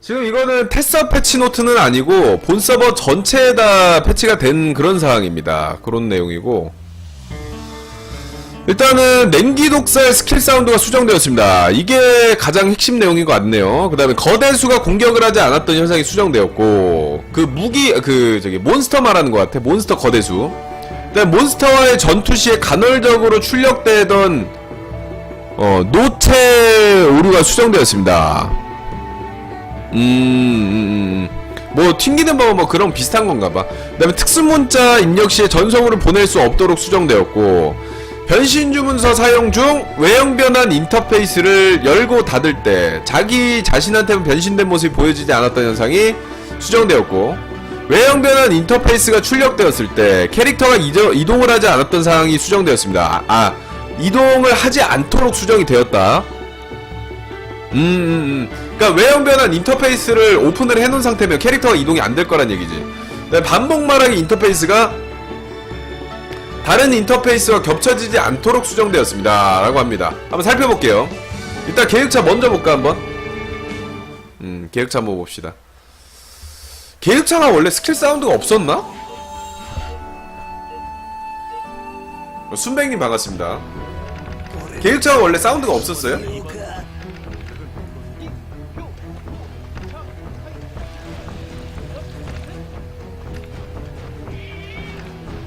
지금 이거는 테스트 패치 노트는 아니고 본 서버 전체에다 패치가 된 그런 상황입니다. 그런 내용이고 일단은 냉기 독살 스킬 사운드가 수정되었습니다. 이게 가장 핵심 내용인 것 같네요. 그 다음에 거대수가 공격을 하지 않았던 현상이 수정되었고 그 무기 그 저기 몬스터 말하는 것 같아. 몬스터 거대수. 그다음 몬스터와의 전투 시에 간헐적으로 출력되던 어 노체 오류가 수정되었습니다. 음, 음, 음. 뭐 튕기는 법뭐 그런 비슷한 건가 봐. 그다음에 특수 문자 입력 시에 전송으로 보낼 수 없도록 수정되었고 변신 주문서 사용 중 외형 변환 인터페이스를 열고 닫을 때 자기 자신한테 변신된 모습이 보여지지 않았던 현상이 수정되었고 외형 변환 인터페이스가 출력되었을 때 캐릭터가 이저, 이동을 하지 않았던 상황이 수정되었습니다. 아, 아, 이동을 하지 않도록 수정이 되었다. 음, 음, 음. 그러니까 외형 변환 인터페이스를 오픈을 해놓은 상태면 캐릭터가 이동이 안 될 거란 얘기지. 그다음에 반복 말하기 인터페이스가 다른 인터페이스와 겹쳐지지 않도록 수정되었습니다. 라고 합니다. 한번 살펴볼게요. 일단 계획차 먼저 볼까 한번? 음, 계획차 한번 봅시다. 계획차가 원래 스킬 사운드가 없었나? 어, 순백님 반갑습니다. 계획차가 원래 사운드가 없었어요?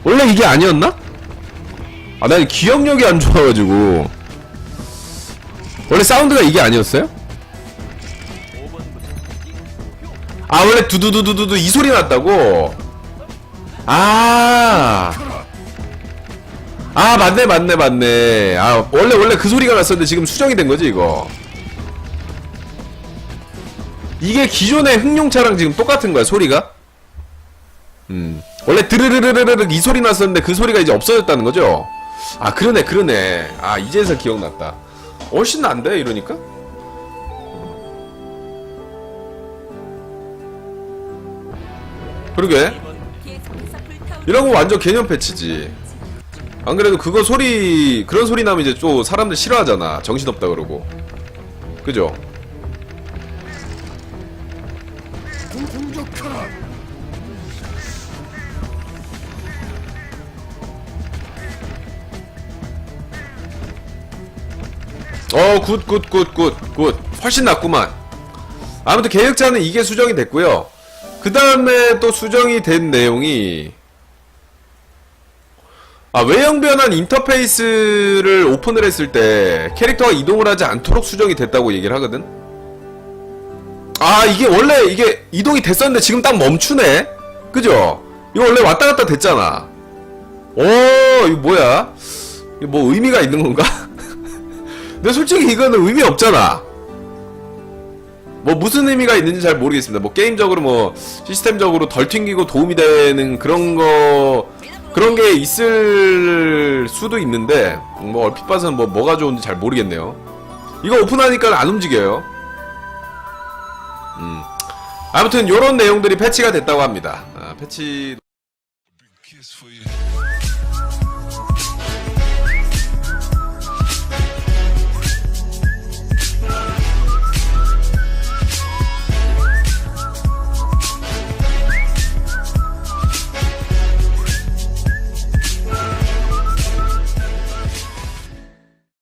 원래 이게 아니었나? 아, 난 기억력이 안 좋아가지고. 원래 사운드가 이게 아니었어요? 아, 원래 두두두두두두 이 소리 났다고? 아. 아, 맞네, 맞네, 맞네. 아, 원래, 원래 그 소리가 났었는데 지금 수정이 된 거지, 이거. 이게 기존의 흑룡차랑 지금 똑같은 거야, 소리가? 음. 원래 드르르르르르 이 소리 났었는데 그 소리가 이제 없어졌다는 거죠? 아 그러네 그러네. 아 이제서 기억났다. 훨씬 난데 이러니까? 그러게. 거 완전 개념 패치지. 안 그래도 그거 소리 그런 소리 나면 이제 또 사람들 싫어하잖아. 정신없다 그러고. 그죠? 어, 굿, 굿, 굿, 굿, 굿. 훨씬 낫구만. 아무튼 계획자는 이게 수정이 됐고요. 그 다음에 또 수정이 된 내용이 아, 외형 변환 인터페이스를 오픈을 했을 때 캐릭터가 이동을 하지 않도록 수정이 됐다고 얘기를 하거든. 아, 이게 원래 이게 이동이 됐었는데 지금 딱 멈추네. 그죠? 이거 원래 왔다 갔다 됐잖아. 오, 이거 뭐야? 이거 뭐 의미가 있는 건가? 근데 솔직히 이거는 의미 없잖아. 뭐 무슨 의미가 있는지 잘 모르겠습니다. 뭐 게임적으로 뭐 시스템적으로 덜 튕기고 도움이 되는 그런 거 그런 게 있을 수도 있는데 뭐 얼핏 봐서는 뭐 뭐가 좋은지 잘 모르겠네요. 이거 오픈하니까 안 움직여요. 음. 아무튼 요런 내용들이 패치가 됐다고 합니다. 아, 패치.